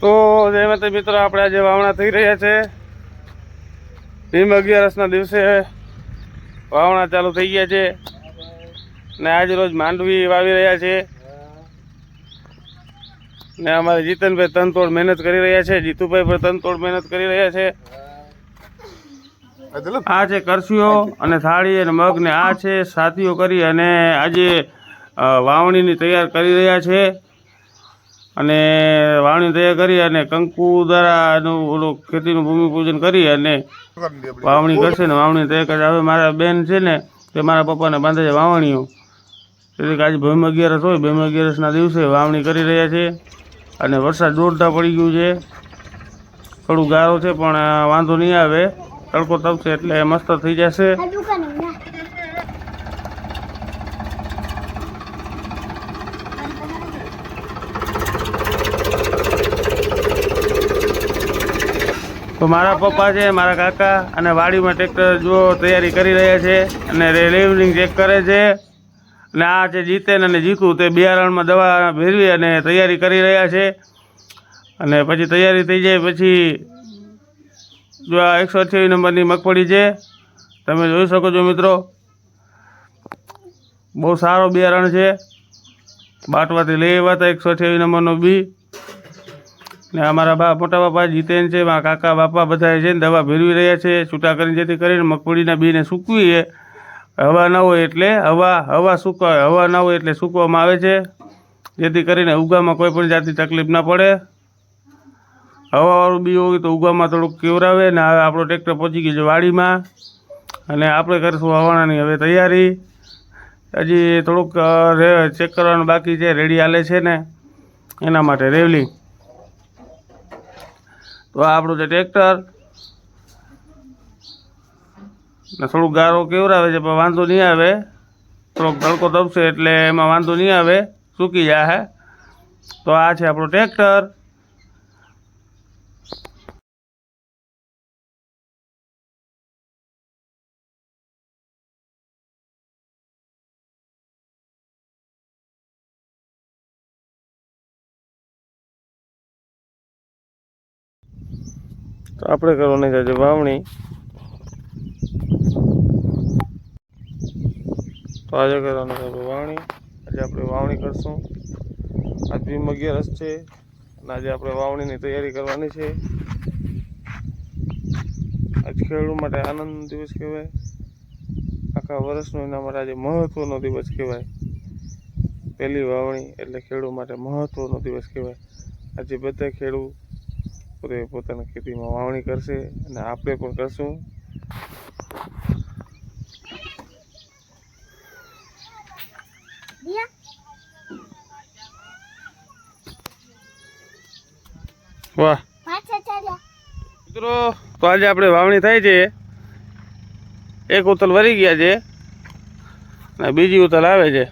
તો જેમાં મિત્રો આપણે આજે વાવણા થઈ રહ્યા છે. ભીમ અગિયારસના દિવસે વાવણા ચાલુ થઈ ગયા છે ને આજ રોજ માંડવી વાવી રહ્યા છે. ને અમારે જીતનભાઈ તનતોડ મહેનત કરી રહ્યા છે જીતુભાઈ પણ તનતોડ મહેનત કરી રહ્યા છે. આ છે કરસીઓ અને થાળી અને મગ ને આ છે સાથીઓ કરી અને આજે વાવણીની તૈયાર કરી રહ્યા છે. અને વાવણી તૈયાર કરી અને કંકુ દ્વારા એનું ઓલું ખેતીનું ભૂમિપૂજન કરી અને વાવણી કરશે ને વાવણી તૈયાર કરશે હવે મારા બેન છે ને, તે મારા પપ્પાને બાંધે છે વાવણીઓ. એટલે કે આજે ભીમ અગિયારસ હોય, ભીમ અગિયારસના દિવસે વાવણી કરી રહ્યા છે અને વરસાદ જોરદાર પડી ગયું છે. થોડું ગારો છે પણ વાંધો નહીં આવે. તડકો તપશે એટલે મસ્ત થઈ જશે. તો મારા પપ્પા છે, મારા કાકા અને વાડીમાં ટ્રેક્ટર જો તૈયારી કરી રહ્યા છે અને લેવલિંગ ચેક કરે છે. અને આ છે જીતેન અને જીતું, તે બિયારણમાં દવા ભેરવી અને તૈયારી કરી રહ્યા છે. અને પછી તૈયારી થઈ જાય પછી જો આ એકસો અઠ્યાવીસ નંબરની મગફળી છે, તમે જોઈ શકો છો મિત્રો. બહુ સારો બિયારણ છે. બાટવાથી લઈ આવ્યા હતા એકસો અઠ્યાવીસ નંબરનો બી. ને અમારા બા, મોટા બાપા જીતેન છે મારા કાકા, બાપા બધા છે ને દવા ભેરવી રહ્યા છે, છૂટા કરીને જેથી કરીને મગફળીના બીને સૂકવીએ હવા ન હોય એટલે હવા હવા સૂકવા, હવા ન હોય એટલે સૂકવામાં આવે છે. જેથી કરીને ઉગામાં કોઈ પણ જાતની તકલીફ ના પડે. હવાવાળું બી હોય તો ઉગામાં થોડુંક કેવરાવે ને હવે આપણો ટ્રેક્ટર પહોંચી ગયો છે વાડીમાં. અને આપણે કરીશું હવાણાની હવે તૈયારી. હજી થોડુંક ચેક કરવાનું બાકી છે, રેડી હાલે છે ને. એના માટે રેવલિંગ તો આપણું જે ટ્રેક્ટર ને થોડુંક ગારો કેવરાવે છે, પણ વાંધો નહીં આવે. થોડોક તડકો દબશે એટલે એમાં વાંધો નહીં આવે, સૂકી જાય તો આ છે આપણું ટ્રેક્ટર. તો આપણે કરવાની છે વાવણી. તો આજે કરવાની છે વાવણી. આજે આપણે વાવણી કરશું. આજ ભીમ અગિયારસ છે અને આજે આપણે વાવણીની તૈયારી કરવાની છે. આજ ખેડૂત માટે આનંદ દિવસ કહેવાય. આખા વર્ષનો એના માટે આજે મહત્વનો દિવસ કહેવાય. પહેલી વાવણી એટલે ખેડૂત માટે મહત્વનો દિવસ કહેવાય. આજે બધા ખેડૂત પોતે પોતાના ખેતીમાં વાવણી કરશે અને આપણે પણ કરશું. વાહ. મિત્રો તો આજે આપણે વાવણી થાય છે. એક ઉતલ વરી ગયા છે અને બીજી ઉતલ આવે છે.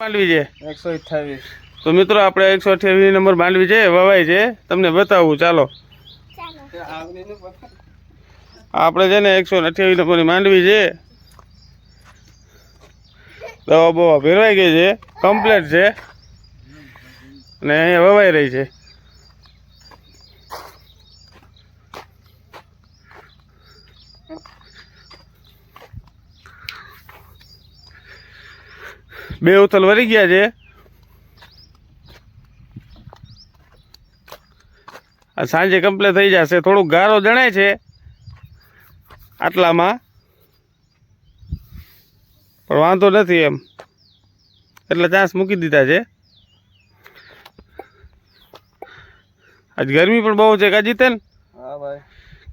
માંડવી છે? એકસો અઠ્ઠાવીસ. તો મિત્રો આપણે એકસો અઠ્યાવીસ નંબર માંડવી છે વવાય છે. તમને બતાવું ચાલો. આપણે છે ને એકસો અઠ્યાવીસ નંબરની માંડવી છે. દવા બવા ફેરવાઈ ગઈ છે કમ્પ્લેટ છે. અને અહીંયા વવાઈ રહી છે. બે ઉથલ વળી ગયા છે. આ સાંજે કમ્પ્લેટ થઈ જશે. થોડુંક ગારો જણાય છે. આટલામાં. પણ વાંધો નથી એમ. એટલે ચાન્સ મૂકી દીધા છે. આજ ગરમી પણ બહુ છે કા જીતેન હા ભાઈ.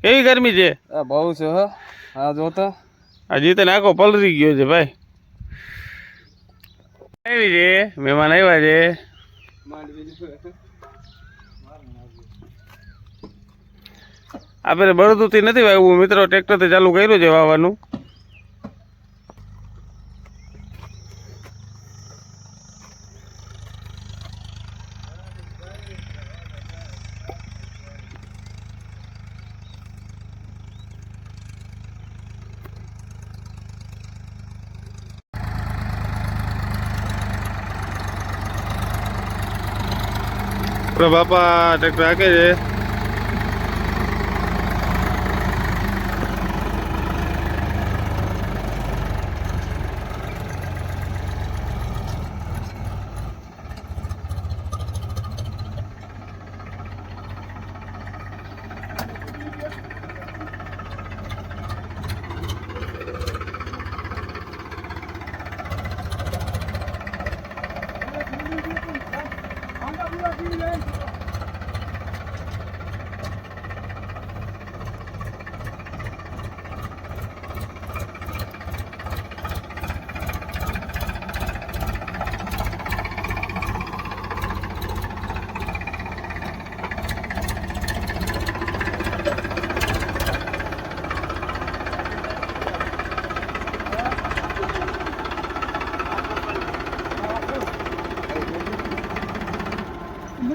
કેવી ગરમી છે? બહુ છે હા. જોતો. આ જીતેન આખો પલરી ગયો છે ભાઈ. આવી મહેમાન આવ્યા છે. આપણે બળદુથી નથી વાવ્યું. મિત્રો ટ્રેક્ટરથી ચાલુ કર્યું છે વાવવાનું. બાપા ટ્રેક્ટર હાકે છે